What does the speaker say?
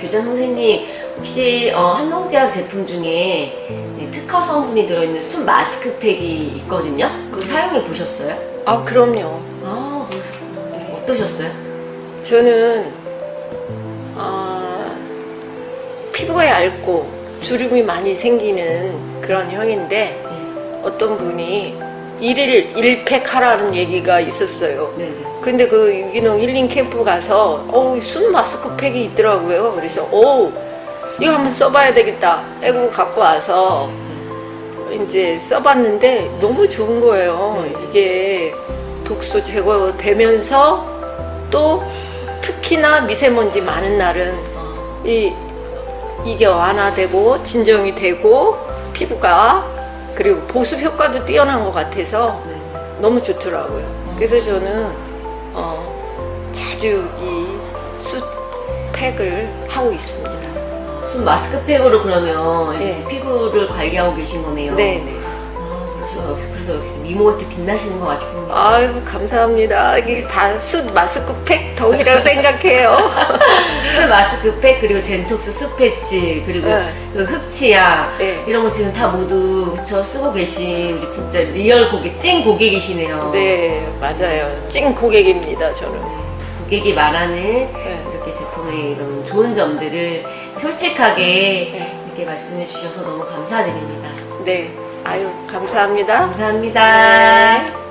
교장 선생님 혹시 어, 한농제약 제품 중에 네, 특허 성분이 들어있는 순 마스크팩이 있거든요. 그거 사용해 보셨어요? 아, 그럼요. 아 그러셨구나. 어떠셨어요? 저는 아, 피부가 얇고 주름이 많이 생기는 그런 형인데 네. 어떤 분이 일일 일팩 하라는 얘기가 있었어요. 네네. 근데 그 유기농 힐링 캠프 가서 어우 순 마스크 팩이 있더라고요. 그래서 오 이거 한번 써봐야 되겠다. 해고 갖고 와서 이제 써봤는데 너무 좋은 거예요. 네. 이게 독소 제거되면서 또 특히나 미세먼지 많은 날은 어, 이 이게 완화되고 진정이 되고 피부가 그리고 보습 효과도 뛰어난 것 같아서 네. 너무 좋더라고요. 그래서 저는 어, 자주 이 숯 팩을 하고 있습니다. 순 마스크팩으로 그러면 네. 피부를 관리하고 계신 거네요. 네 네. 아, 그러시고 역시 그래서 역시 미모가 이렇게 빛나시는 것 같습니다. 아유 감사합니다. 이게 다숯 마스크팩 덕이라고 생각해요. 순 마스크팩 그리고 젠톡스 숯패치 그리고 네. 그 흑치약 네. 이런 거 지금 다 모두 그쵸 쓰고 계신 우리 진짜 리얼 고객 찐 고객이시네요. 네 맞아요. 찐 고객입니다 저는. 네, 고객이 말하는 네. 이렇게 제품의 이런 좋은 점들을 솔직하게 네. 이렇게 말씀해 주셔서 너무 감사드립니다. 네. 아유 감사합니다. 감사합니다. 네.